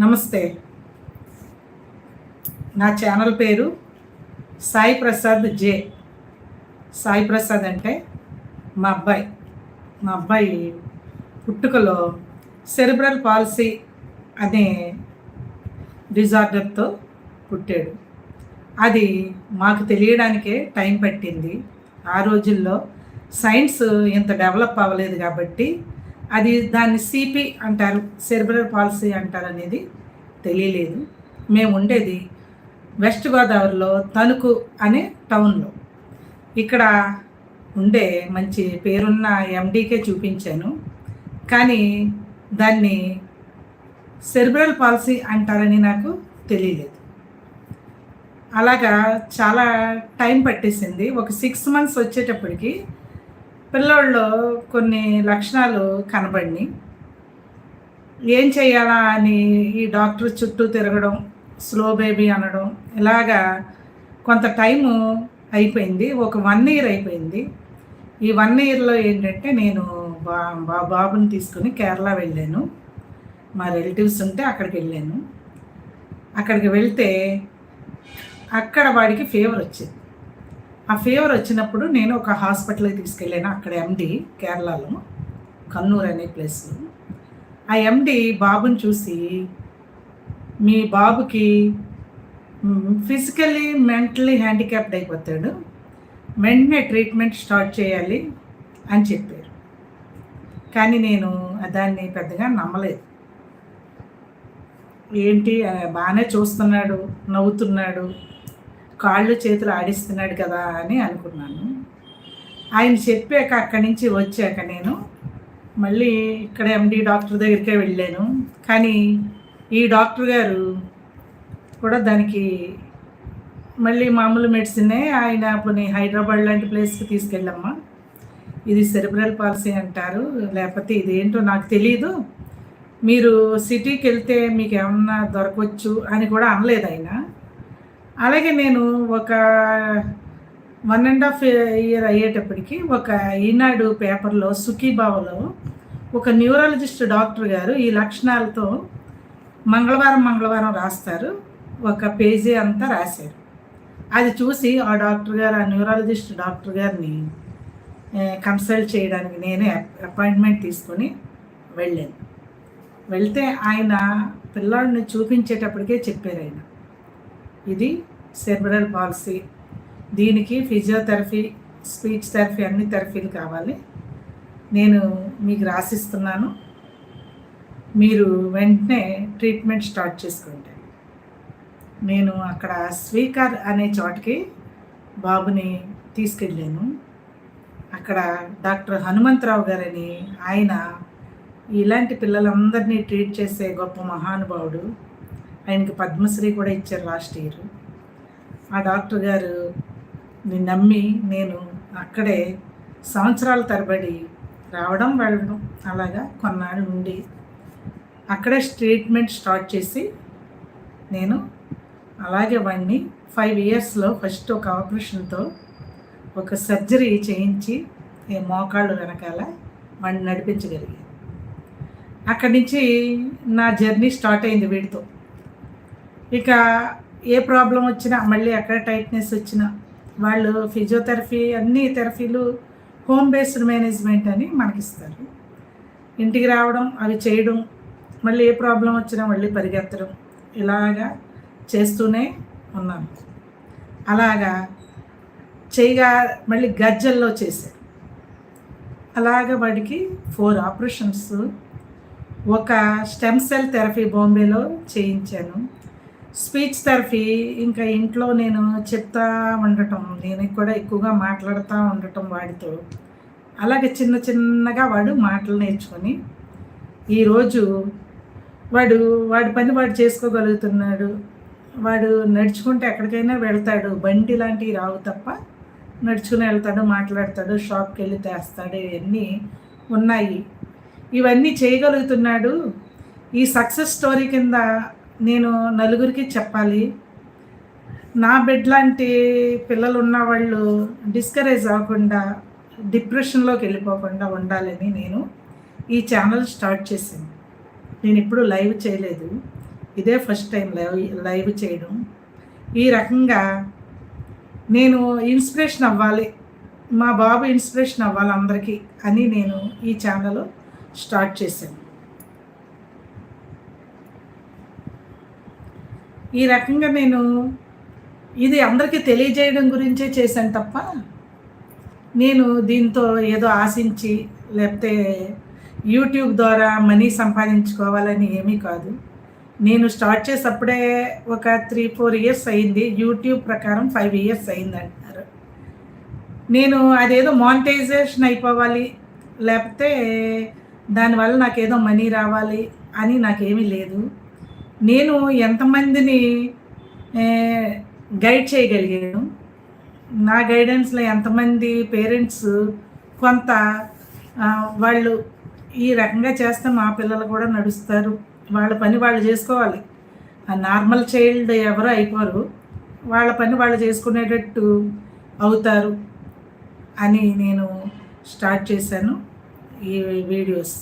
నమస్తే. నా ఛానల్ పేరు సాయి ప్రసాద్ జే. సాయి ప్రసాద్ అంటే మా అబ్బాయి. మా అబ్బాయి పుట్టుకలో సెరిబ్రల్ పాలసీ అనే డిజార్డర్తో పుట్టాడు. అది మాకు తెలియడానికే టైం పట్టింది. ఆ రోజుల్లో సైన్స్ ఇంత డెవలప్ అవ్వలేదు కాబట్టి అది దాన్ని సిపి అంటారు సెర్బరల్ పాలసీ అంటారు అనేది తెలియలేదు. మేము ఉండేది వెస్ట్ గోదావరిలో తణుకు అనే టౌన్లో. ఇక్కడ ఉండే మంచి పేరున్న ఎండీకే చూపించాను. కానీ దాన్ని సెర్బరల్ పాలసీ అంటారని నాకు తెలియలేదు. అలాగా చాలా టైం పట్టేసింది. ఒక సిక్స్ మంత్స్ వచ్చేటప్పటికి పిల్లోళ్ళు కొన్ని లక్షణాలు కనబడినాయి ఏం చేయాలా అని ఈ డాక్టర్ చుట్టూ తిరగడం స్లో బేబీ అనడం ఇలాగా కొంత టైము అయిపోయింది. ఒక వన్ ఇయర్ అయిపోయింది. ఈ వన్ ఇయర్లో ఏంటంటే నేను బా బా బాబుని తీసుకుని కేరళ వెళ్ళాను. మా రిలేటివ్స్ ఉంటే అక్కడికి వెళ్ళాను. అక్కడికి వెళ్తే అక్కడ వాడికి ఫీవర్ వచ్చింది. ఆ ఫీవర్ వచ్చినప్పుడు నేను ఒక హాస్పిటల్కి తీసుకెళ్ళాను అక్కడ ఎండి కేరళలో కన్నూరు అనే ప్లేస్లో. ఆ ఎండి బాబుని చూసి మీ బాబుకి ఫిజికల్లీ మెంటలీ హ్యాండిక్యాప్డ్ అయిపోతాడు వెంటనే ట్రీట్మెంట్ స్టార్ట్ చేయాలి అని చెప్పారు. కానీ నేను దాన్ని పెద్దగా నమ్మలేదు. ఏంటి బాగానే చూస్తున్నాడు నవ్వుతున్నాడు కాళ్ళు చేతులు ఆడిస్తున్నాడు కదా అని అనుకున్నాను. ఆయన చెప్పాక అక్కడి నుంచి వచ్చాక నేను మళ్ళీ ఇక్కడ ఎండి డాక్టర్ దగ్గరికే వెళ్ళాను. కానీ ఈ డాక్టర్ గారు కూడా దానికి మళ్ళీ మామూలు మెడిసినే ఆయన కొన్ని హైదరాబాద్ లాంటి ప్లేస్కి తీసుకెళ్ళమ్మా. ఇది సెరిబ్రల్ పాలసీ అంటారు. లేకపోతే ఇదేంటో నాకు తెలియదు మీరు సిటీకి వెళ్తే మీకు ఏమన్నా దొరకవచ్చు అని కూడా అనలేదు ఆయన. అలాగే నేను ఒక వన్ అండ్ హాఫ్ ఇయర్ అయ్యేటప్పటికి ఒక ఈనాడు పేపర్లో సుఖీబావలో ఒక న్యూరాలజిస్ట్ డాక్టర్ గారు ఈ లక్షణాలతో మంగళవారం మంగళవారం రాస్తారు. ఒక పేజీ అంతా రాశారు. అది చూసి ఆ డాక్టర్ గారు ఆ న్యూరాలజిస్ట్ డాక్టర్ గారిని కన్సల్ట్ చేయడానికి నేనే అపాయింట్మెంట్ తీసుకొని వెళ్ళాను. వెళ్తే ఆయన పిల్లాడిని చూపించేటప్పటికే చెప్పారు ఆయన. ఇది సెర్బరల్ పాలసీ. దీనికి ఫిజియోథెరపీ స్పీచ్ థెరపీ అన్ని థెరపీలు కావాలి. నేను మీకు రాసిస్తున్నాను. మీరు వెంటనే ట్రీట్మెంట్ స్టార్ట్ చేసుకోండి. నేను అక్కడ స్వీకర్ అనే చోటకి బాబుని తీసుకెళ్ళాను. అక్కడ డాక్టర్ హనుమంతరావు గారని ఆయన ఇలాంటి పిల్లలందరినీ ట్రీట్ చేసే గొప్ప మహానుభావుడు. ఆయనకి పద్మశ్రీ కూడా ఇచ్చారు లాస్ట్ ఇయర్. ఆ డాక్టర్ గారు నమ్మి నేను అక్కడే సంవత్సరాల తరబడి రావడం వెళ్ళడం అలాగా కొన్నాళ్ళు ఉండి అక్కడే ట్రీట్మెంట్ స్టార్ట్ చేసి నేను అలాగే వాడిని ఫైవ్ ఇయర్స్లో ఫస్ట్ ఒక ఆపరేషన్తో ఒక సర్జరీ చేయించి మోకాళ్ళు వెనకాల వాడిని నడిపించగలిగాను. అక్కడి నుంచి నా జర్నీ స్టార్ట్ అయింది వీడితో. ఇక ఏ ప్రాబ్లం వచ్చినా మళ్ళీ ఎక్కడ టైట్నెస్ వచ్చినా వాళ్ళు ఫిజియోథెరపీ అన్ని థెరపీలు హోమ్ బేస్డ్ మేనేజ్మెంట్ అని మనకిస్తారు. ఇంటికి రావడం అవి చేయడం మళ్ళీ ఏ ప్రాబ్లం వచ్చినా మళ్ళీ పరిగెత్తడం ఇలాగా చేస్తూనే ఉన్నాను. అలాగా చేయగా మళ్ళీ గజ్జల్లో చేశారు అలాగ వాడికి ఫోర్ ఆపరేషన్స్ ఒక స్టెమ్ సెల్ థెరపీ బాంబేలో చేయించాను. స్పీచ్ థెరపీ ఇంకా ఇంట్లో నేను చెప్తా ఉండటం నేను కూడా ఎక్కువగా మాట్లాడుతూ ఉండటం వాడితో. అలాగే చిన్న చిన్నగా వాడు మాటలు నేర్చుకొని ఈరోజు వాడు వాడి పని వాడు చేసుకోగలుగుతున్నాడు. వాడు నడుచుకుంటే ఎక్కడికైనా వెళ్తాడు. బండి లాంటివి రావు తప్ప నడుచుకుని వెళ్తాడు మాట్లాడతాడు షాప్కి వెళ్ళి తెస్తాడు ఇవన్నీ ఉన్నాయి. ఇవన్నీ చేయగలుగుతున్నాడు. ఈ సక్సెస్ స్టోరీ కింద నేను నలుగురికి చెప్పాలి. నా బెడ్ లాంటి పిల్లలు ఉన్న వాళ్ళు డిస్కరేజ్ అవ్వకుండా డిప్రెషన్లోకి వెళ్ళిపోకుండా ఉండాలని నేను ఈ ఛానల్ స్టార్ట్ చేశాను నేను ఇప్పుడు లైవ్ చేయలేదు. ఇదే ఫస్ట్ టైం లైవ్ లైవ్ చేయడం. ఈ రకంగా నేను ఇన్స్పిరేషన్ అవ్వాలి. మా బాబు ఇన్స్పిరేషన్ అవ్వాలి అందరికీ అని నేను ఈ ఛానల్ స్టార్ట్ చేశాను. ఈ రకంగా నేను ఇది అందరికీ తెలియజేయడం గురించే చేశాను తప్ప నేను దీంతో ఏదో ఆశించి లేకపోతే యూట్యూబ్ ద్వారా మనీ సంపాదించుకోవాలని ఏమీ కాదు. నేను స్టార్ట్ చేసప్పుడే ఒక త్రీ ఫోర్ ఇయర్స్ అయింది. యూట్యూబ్ ప్రకారం ఫైవ్ ఇయర్స్ అయింది అంటున్నారు నేను అదేదో మానిటైజేషన్ అయిపోవాలి లేకపోతే దానివల్ల నాకేదో మనీ రావాలి అని నాకేమీ లేదు. నేను ఎంతమందిని గైడ్ చేయగలిగాను? నా గైడెన్స్లో ఎంతమంది పేరెంట్స్ కొంత వాళ్ళు ఈ రకంగా చేస్తే మా పిల్లలు కూడా నడుస్తారు. వాళ్ళ పని వాళ్ళు చేసుకోవాలి. ఆ నార్మల్ చైల్డ్ ఎవరు అయిపోరు. వాళ్ళ పని వాళ్ళు చేసుకునేటట్టు అవుతారు అని నేను స్టార్ట్ చేశాను ఈ వీడియోస్